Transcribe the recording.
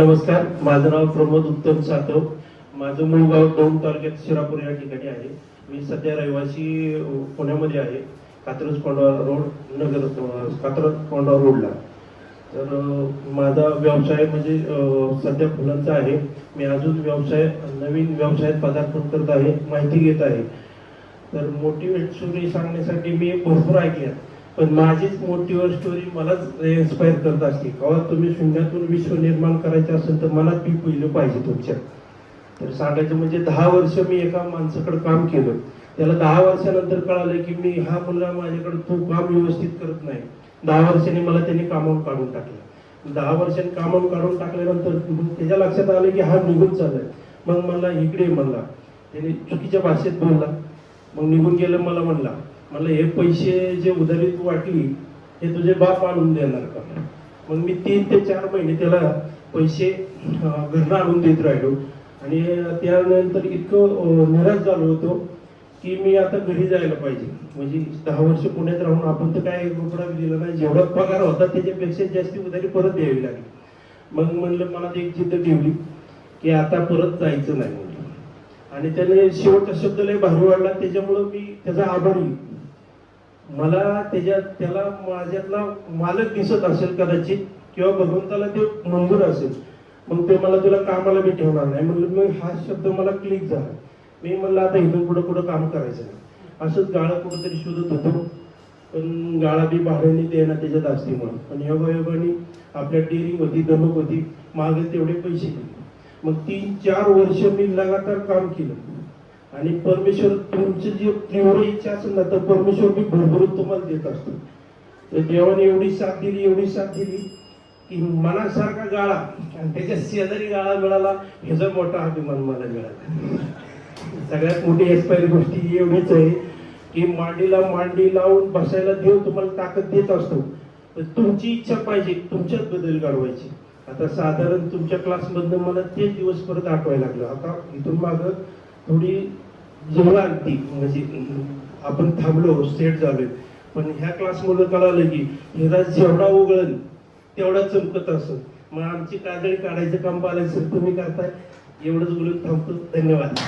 नमस्कार माझं नाव प्रमोद उत्तम सातव. माझं मूळ गाव दौंड तालुक्यात शिरापूर या ठिकाणी आहे. मी सध्या रहिवासी पुण्यामध्ये आहे कात्रज कोंडवा रोड नगर कात्रज कोंडवा रोडला. तर माझा व्यवसाय म्हणजे सध्या फुलांचा आहे. मी अजून व्यवसाय नवीन व्यवसायात पदार्पण करत आहे माहिती घेत आहे. तर मोटिवेट सुरू सांगण्यासाठी मी भरपूर ऐकल्या पण माझीच मोटिवेट स्टोरी मलाच इन्स्पायर करत असते. कवा तुम्ही शून्यातून विश्व निर्माण करायचं असेल तर मनात मी पहिलं पाहिजे तुमच्या. तर सांगायचं म्हणजे दहा वर्ष मी एका माणसाकडे काम केलं. त्याला दहा वर्षानंतर कळालं की मी हा मुलगा माझ्याकडे तो काम व्यवस्थित करत नाही. दहा वर्षांनी मला त्यांनी कामावून काढून टाकलं. दहा वर्षांनी कामावून काढून टाकल्यानंतर त्याच्या लक्षात आलं की हा निघून चाललाय. मग मला इकडे म्हणला. त्याने चुकीच्या भाषेत बोलला. मग निघून गेलं मला म्हणला मला हे पैसे जे उधारी तू वाटली हे तुझे बाप आणून देणार का? मग मी तीन ते चार महिने त्याला पैसे घरनं आणून देत राहिलो. आणि त्यानंतर इतकं निराश झालो होतो की मी आता घरी जायला पाहिजे. म्हणजे दहा वर्ष पुण्यात राहून आपण तर काय रुपडा दिला नाही. जेवढा पगार होता त्याच्यापेक्षा जास्त उधारी परत द्यावी लागली. मग म्हणलं मला एक जिद्द ठेवली की आता परत जायचं नाही म्हणलं आणि त्याने शेवटचा शब्द लय भारी वाढला. त्याच्यामुळं मी त्याचा आभारी. मला त्याच्यात त्याला माझ्यातला मालक दिसत असेल कदाचित किंवा भगवंताला ते मंजूर असेल मग ते मला तुला कामाला मी ठेवणार नाही. म्हणलं मग हा शब्द मला क्लिक झाला. मी म्हणलं आता इथून पुढं कुठं काम करायचं नाही. असंच गाळा कुठंतरी शोधत होतो. पण गाळा बी भाड्याने देणार त्याच्यात असते म्हणून. पण योगायोगाने आपल्या डेअरिंग होती दमक होती मागे तेवढे पैसे दिले. मग तीन चार वर्ष मी लगातार काम केलं. आणि परमेश्वर तुमची जी तीव्र इच्छा असेल ना तर परमेश्वर मी भरभरून तुम्हाला देत असतो. तर देवाने एवढी साथ दिली एवढी साथ दिली की मनासारखा गाळा आणि त्याच्या शेजारी गाळा मिळाला ह्याचा मोठा अभिमान मला मिळाला. सगळ्यात मोठी एक्सपायरी गोष्टी एवढीच आहे की मांडीला मांडी लावून बसायला देव तुम्हाला ताकद देत असतो. तर तुमची इच्छा पाहिजे तुमच्यात बदल घडवायची. आता साधारण तुमच्या क्लासमधनं मला तेच दिवस परत आठवायला लागलं. आता इथून मागं थोडी जवळ आणती. म्हणजे आपण थांबलो सेट झालोय. पण ह्या क्लासमधून कळालं की हिरा जेवढा उघळल तेवढा चमकत असत मग आमची काजळी काढायचं काम पालायचं तुम्ही करताय एवढंच बोलून थांबतो. धन्यवाद.